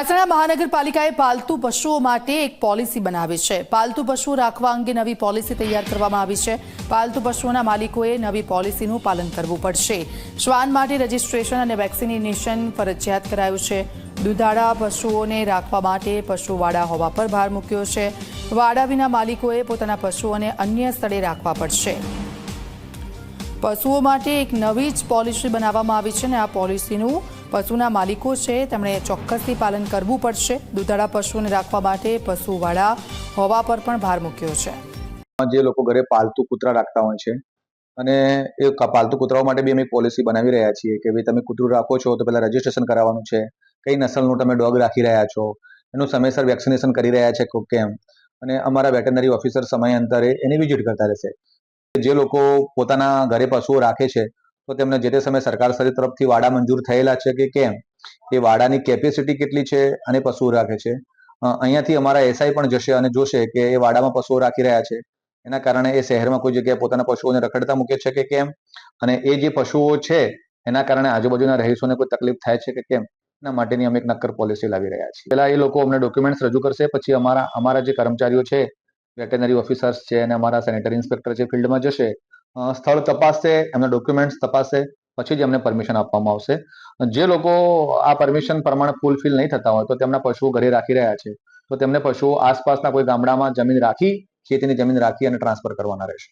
મહેસાણા મહાનગરપાલિકાએ પાલતુ પશુઓ માટે એક પોલિસી બનાવી છે. પાલતુ પશુઓ રાખવા અંગે નવી પોલિસી તૈયાર કરવામાં આવી છે. પાલતુ પશુઓના માલિકોએ નવી પોલિસીનું પાલન કરવું પડશે. શ્વાન માટે રજીસ્ટ્રેશન અને વેક્સિનેશન ફરજિયાત કરાયું છે. દુધાળા પશુઓને રાખવા માટે પશુવાડા હોવા પર ભાર મૂક્યો છે. વાડા વિના માલિકોએ પોતાના પશુઓને અન્ય સ્થળે રાખવા પડશે. પશુઓ માટે એક નવી જ પોલિસી બનાવવામાં આવી છે અને આ પોલિસીનું પશુના માલિકો છે. તેમણે ચોક્કસથી પાલન કરવું પડશે. દૂધાળા પશુઓને રાખવા માટે પશુવાળા હોવા પર પણ ભાર મૂક્યો છે. જે લોકો ઘરે પાલતુ કૂતરા રાખતા હોય છે અને એ પાલતુ કૂતરાઓ માટે બી અમે પોલિસી બનાવી રહ્યા છીએ કે ભાઈ તમે કૂતરું રાખો છો તો પહેલાં રજીસ્ટ્રેશન કરાવવાનું છે. કઈ નસલનું તમે ડોગ રાખી રહ્યા છો? એનું સમયસર વેક્સિનેશન કરી રહ્યા છે કેમ? અને અમારા વેટરનરી ઓફિસર સમય અંતરે એની વિઝિટ કરતા રહેશે. જે લોકો પોતાના ઘરે પશુઓ રાખે છે તો તેમને જે તે સમયે સરકાર શ્રી તરફથી વાડા મંજૂર થયેલા છે કે કેમ? એ વાડાની કેપેસિટી કેટલી છે અને પશુઓ રાખે છે? અહીંયાથી અમારા એસઆઈ પણ જશે અને જોશે કે એ વાડામાં પશુઓ રાખી રહ્યા છે. એના કારણે એ શહેરમાં કોઈ જગ્યાએ પોતાના પશુઓને રખડતા મૂકે છે કે કેમ? અને એ જે પશુઓ છે, એના કારણે આજુબાજુના રહીશોને કોઈ તકલીફ થાય છે કે કેમ? એના માટેની અમે એક નક્કર પોલિસી લાવી રહ્યા છીએ. પહેલા એ લોકો અમને ડોક્યુમેન્ટ્સ રજૂ કરશે, પછી અમારા અમારા જે કર્મચારીઓ છે વેટરનરી ઓફિસર્સ છે અને અમારા સેનેટરી ઇન્સ્પેક્ટર છે ફિલ્ડમાં જશે સ્થળ તપાસશે એમના ડોક્યુમેન્ટ્સ તપાસશે પછી જ એમને પરમિશન આપવામાં આવશે. જે લોકો આ પરમિશન પ્રમાણે ફૂલફિલ નહીં થતા હોય, તો તેમના પશુઓ ઘરે રાખી રહ્યા છે. તો તેમને પશુઓ આસપાસના કોઈ ગામડામાં જમીન રાખી, ખેતીની જમીન રાખી અને ટ્રાન્સફર કરવાના રહેશે.